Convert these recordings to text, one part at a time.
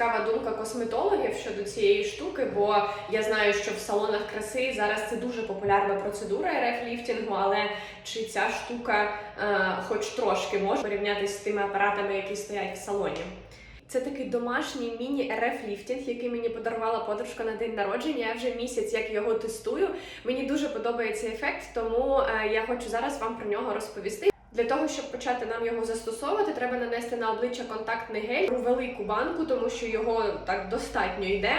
цікава думка косметологів щодо цієї штуки, бо я знаю, що в салонах краси зараз це дуже популярна процедура РФ-ліфтингу, але чи ця штука е, хоч трошки може порівнятися з тими апаратами, які стоять в салоні? Це такий домашній міні РФ ліфтинг, який мені подарувала подружка на день народження. Я вже місяць як його тестую. Мені дуже подобається ефект, тому е, я хочу зараз вам про нього розповісти. Для того, щоб почати нам його застосовувати, треба нанести на обличчя контактний гель у велику банку, тому що його так достатньо йде.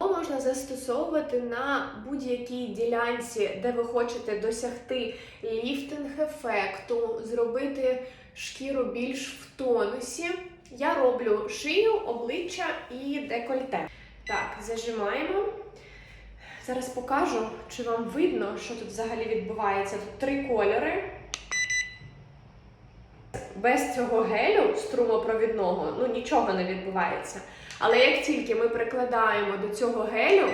Його можна застосовувати на будь-якій ділянці, де ви хочете досягти ліфтинг-ефекту, зробити шкіру більш в тонусі. Я роблю шию, обличчя і декольте. Так, зажимаємо. Зараз покажу, чи вам видно, що тут взагалі відбувається. Тут три кольори. Без цього гелю струмопровідного ну нічого не відбувається. Але як тільки ми прикладаємо до цього гелю,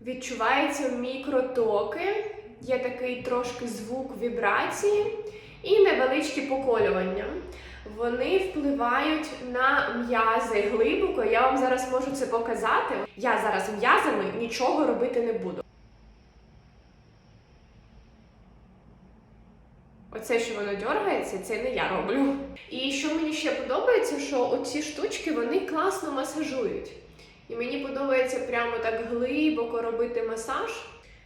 відчуваються мікротоки, є такий трошки звук вібрації і невеличкі поколювання. Вони впливають на м'язи глибоко. Я вам зараз можу це показати. Я зараз м'язами нічого робити не буду. Оце, що воно дергається, це не я роблю. І що мені ще подобається, що оці штучки вони класно масажують. І мені подобається прямо так глибоко робити масаж.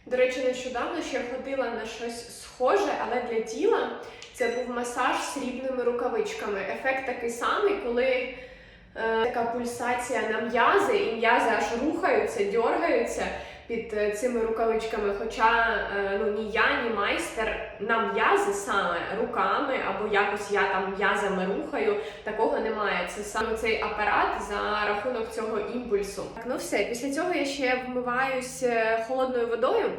До речі, нещодавно ще ходила на щось схоже, але для тіла це був масаж з срібними рукавичками. Ефект такий самий, коли е, така пульсація на м'язи, і м'язи аж рухаються, дергаються під е, цими рукавичками. Хоча е, ну, ні я, ні майстер на м'язи саме руками або якось я там м'язами рухаю, такого немає. Це саме цей апарат за рахунок цього імпульсу. Так, ну все, після цього я ще вмиваюсь е, холодною водою.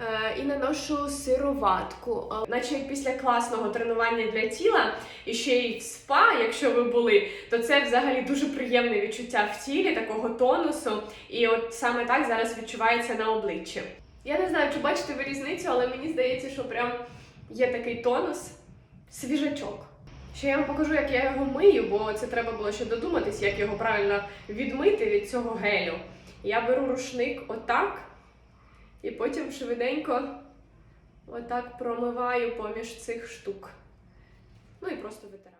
Е, І наношу сироватку, Е, наче після класного тренування для тіла, і ще й в спа, якщо ви були, то це взагалі дуже приємне відчуття в тілі, такого тонусу. І от саме так зараз відчувається на обличчі. Я не знаю, чи бачите ви різницю, але мені здається, що прям є такий тонус, свіжачок. Ще я вам покажу, як я його мию, бо це треба було ще додуматись, як його правильно відмити від цього гелю. Я беру рушник отак. І потім швиденько отак промиваю поміж цих штук. Ну і просто витираю.